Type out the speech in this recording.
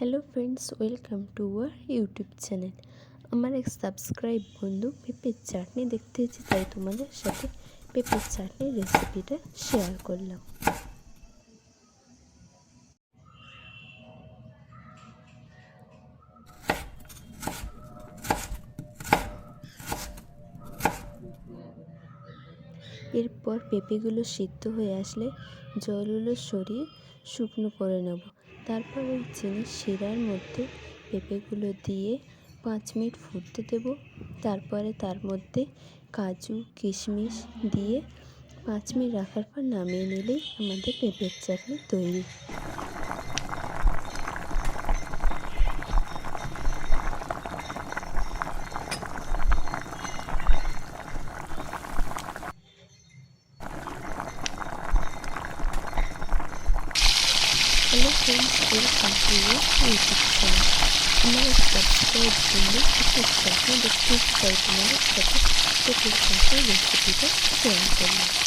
Hello friends welcome to our YouTube channel আমার এক subscribe বন্ধু পেঁপের চাটনি দেখতে এসেছে, তাই তোমাদের সাথে পেঁপের চাটনির রেসিপিটা শেয়ার করলাম। এরপর পেঁপেগুলো সিদ্ধ হয়ে আসলে জলগুলো সরিয়ে শুকনো করে নেব। তারপর ওই চিনি শিরার মধ্যে পেঁপেগুলো দিয়ে পাঁচ মিনিট ফুটতে দেব। তারপরে তার মধ্যে কাজু, কিশমিশ দিয়ে পাঁচ মিনিট রাখার পর নামিয়ে নিলেই আমাদের পেঁপের চাটনি তৈরি। Hello friends, welcome to your YouTube channel. Now subscribe ಮಾಡಿ ಇಷ್ಟ ಇಷ್ಟ ನೆಕ್ಸ್ಟ್ ಟೈಪ್ ಮಾಡಿ ಸಬ್ಸ್ಕ್ರಿಪ್ಷನ್ಸ್ ರೆಸಿಪಿಗೆ ಸೇರ್ಕೊಳ್ಳಿ